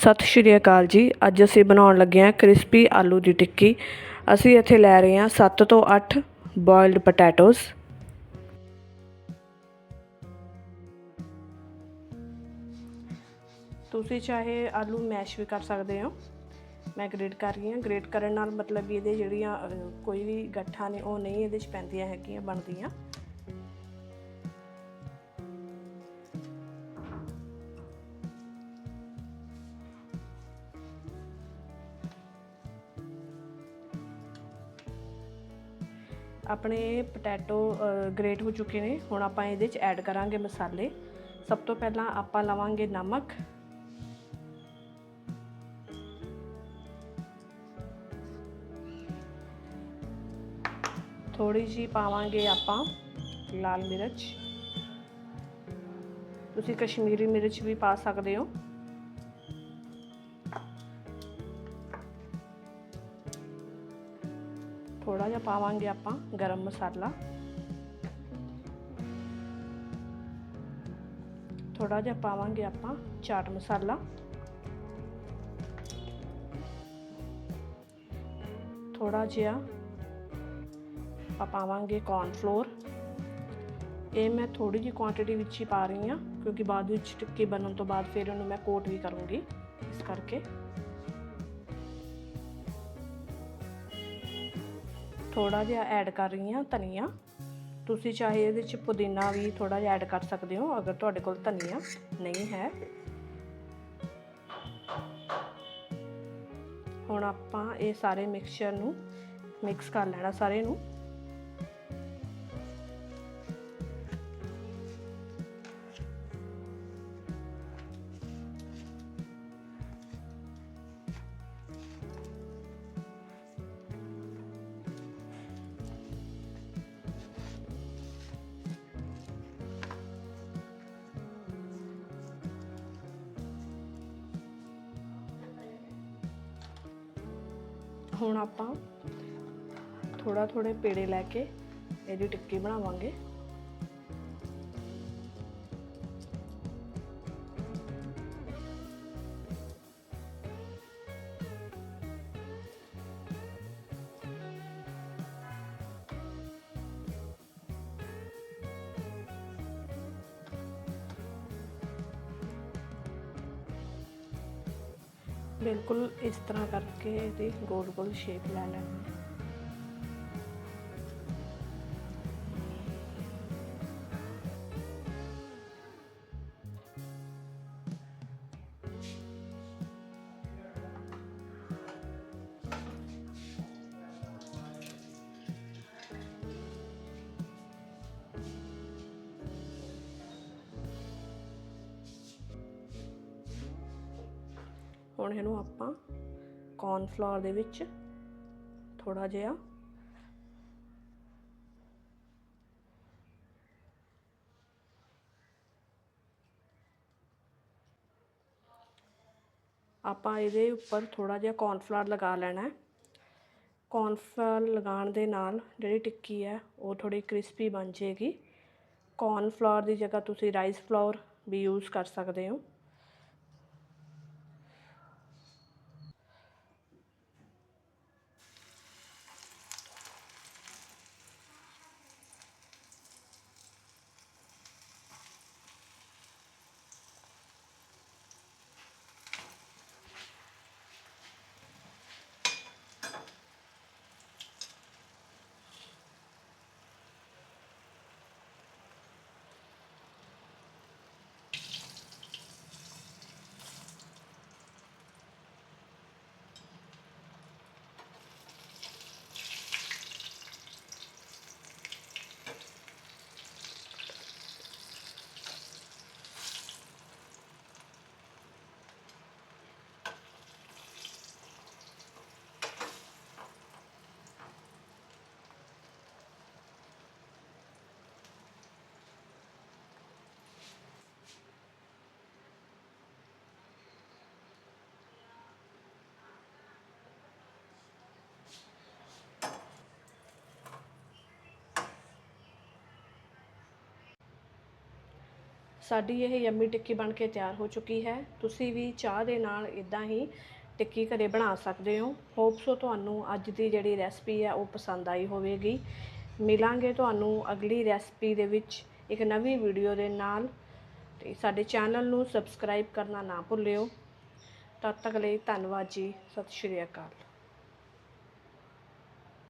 ਸਤਿ ਸ਼੍ਰੀ ਅਕਾਲ ਜੀ। ਅੱਜ ਅਸੀਂ ਬਣਾਉਣ ਲੱਗੇ ਹਾਂ ਕ੍ਰਿਸਪੀ ਆਲੂ ਦੀ ਟਿੱਕੀ। ਅਸੀਂ ਇੱਥੇ ਲੈ ਰਹੇ ਹਾਂ 7 ਤੋਂ 8 ਬੋਇਲਡ ਪੋਟੈਟੋਸ ਤੁਸੀਂ ਚਾਹੇ ਆਲੂ ਮੈਸ਼ ਵੀ ਕਰ ਸਕਦੇ ਹੋ। ਮੈਂ ਗ੍ਰੇਟ ਕਰ ਰਹੀ ਹਾਂ। ਗ੍ਰੇਟ ਕਰਨ ਨਾਲ ਮਤਲਬ ਵੀ ਇਹਦੇ ਜਿਹੜੀਆਂ ਕੋਈ ਵੀ ਗੱਠਾਂ ਨੇ, ਉਹ ਨਹੀਂ ਇਹਦੇ 'ਚ ਪੈਂਦੀਆਂ ਹੈਗੀਆਂ, ਬਣਦੀਆਂ। ਆਪਣੇ ਪੋਟੈਟੋ ਗ੍ਰੇਟ ਹੋ ਚੁੱਕੇ ਨੇ। ਹੁਣ ਆਪਾਂ ਇਹਦੇ 'ਚ ਐਡ ਕਰਾਂਗੇ ਮਸਾਲੇ। ਸਭ ਤੋਂ ਪਹਿਲਾਂ ਆਪਾਂ ਲਵਾਂਗੇ ਨਮਕ। ਥੋੜੀ ਜੀ ਪਾਵਾਂਗੇ ਆਪਾਂ ਲਾਲ ਮਿਰਚ। ਤੁਸੀਂ ਕਸ਼ਮੀਰੀ ਮਿਰਚ ਵੀ ਪਾ ਸਕਦੇ ਹੋ। ਥੋੜਾ ਜਿਹਾ ਪਾਵਾਂਗੇ ਆਪਾਂ ਗਰਮ ਮਸਾਲਾ। ਥੋੜਾ ਜਿਹਾ ਪਾਵਾਂਗੇ ਆਪਾਂ ਚਾਟ ਮਸਾਲਾ। ਥੋੜਾ ਜਿਹਾ ਆਪਾਂ ਪਾਵਾਂਗੇ ਕੌਰਨ ਫਲੋਰ ਇਹ ਮੈਂ ਥੋੜੀ ਜਿਹੀ ਕੁਆਂਟੀਟੀ ਵਿੱਚ ਹੀ ਪਾ ਰਹੀ ਹਾਂ, ਕਿਉਂਕਿ ਬਾਅਦ ਵਿੱਚ ਟਿੱਕੀ ਬਣਨ ਤੋਂ ਬਾਅਦ ਫਿਰ ਉਹਨੂੰ ਮੈਂ ਕੋਟ ਵੀ ਕਰੂੰਗੀ, ਇਸ ਕਰਕੇ। ਥੋੜਾ ਜਿਹਾ ਐਡ ਕਰ ਰਹੀ ਹਾਂ ਧਨੀਆ। ਤੁਸੀਂ ਚਾਹੇ ਇਹਦੇ ਵਿੱਚ ਪੁਦੀਨਾ ਵੀ ਥੋੜਾ ਜਿਹਾ ਐਡ ਕਰ ਸਕਦੇ ਹੋ, ਅਗਰ ਤੁਹਾਡੇ ਕੋਲ ਧਨੀਆ ਨਹੀਂ ਹੈ। ਹੁਣ ਆਪਾਂ ਇਹ ਸਾਰੇ ਮਿਕਸਚਰ ਨੂੰ ਮਿਕਸ ਕਰ ਲੈਣਾ ਸਾਰੇ ਨੂੰ। ਹੁਣ ਆਪਾਂ ਥੋੜਾ ਥੋੜੇ ਪੇੜੇ ਲੈ ਕੇ ਇਹਦੀ ਟਿੱਕੀ ਬਣਾਵਾਂਗੇ। ਬਿਲਕੁਲ ਇਸ ਤਰ੍ਹਾਂ ਕਰਕੇ ਇਹਦੀ ਗੋਲ ਗੋਲ ਸ਼ੇਪ ਲੈ ਲੈਣੀ ਹੁਣ ਇਹਨੂੰ ਆਪਾਂ। ਕੌਰਨ ਫਲੋਰ ਦੇ ਵਿੱਚ ਥੋੜਾ ਜਿਹਾ। ਆਪਾਂ ਇਹਦੇ ਉੱਪਰ ਥੋੜਾ ਜਿਹਾ ਕੌਰਨ ਫਲੋਰ ਲਗਾ ਲੈਣਾ ਹੈ। ਕੌਰਨ ਫਲੋਰ ਲਗਾਉਣ ਦੇ ਨਾਲ ਜਿਹੜੀ ਟਿੱਕੀ ਹੈ, ਉਹ ਥੋੜੀ ਕ੍ਰਿਸਪੀ ਬਣ ਜਾਏਗੀ। ਕੌਰਨ ਫਲੋਰ ਦੀ ਜਗ੍ਹਾ ਤੁਸੀਂ ਰਾਈਸ ਫਲੋਰ ਵੀ ਯੂਜ਼ ਕਰ ਸਕਦੇ ਹੋ। ਸਾਡੀ ਇਹ ਯੰਮੀ ਟਿੱਕੀ ਬਣ ਕੇ ਤਿਆਰ ਹੋ ਚੁੱਕੀ ਹੈ। ਤੁਸੀਂ ਵੀ ਚਾਹ ਦੇ ਨਾਲ ਇਦਾਂ ਹੀ ਟਿੱਕੀ ਘਰੇ ਬਣਾ ਸਕਦੇ ਹੋ। ਹੋਪ ਸੋ ਤੁਹਾਨੂੰ ਅੱਜ ਦੀ ਜਿਹੜੀ ਰੈਸਪੀ ਹੈ ਉਹ ਪਸੰਦ ਆਈ ਹੋਵੇਗੀ। ਮਿਲਾਂਗੇ ਤੁਹਾਨੂੰ ਅਗਲੀ ਰੈਸਪੀ ਦੇ ਵਿੱਚ ਇੱਕ ਨਵੀਂ ਵੀਡੀਓ ਦੇ ਨਾਲ। ਤੇ ਸਾਡੇ ਚੈਨਲ ਨੂੰ ਸਬਸਕ੍ਰਾਈਬ ਕਰਨਾ ਨਾ ਭੁੱਲਿਓ। ਤਦ ਤੱਕ ਲਈ ਧੰਨਵਾਦ ਜੀ। ਸਤਿ ਸ਼੍ਰੀ ਅਕਾਲ।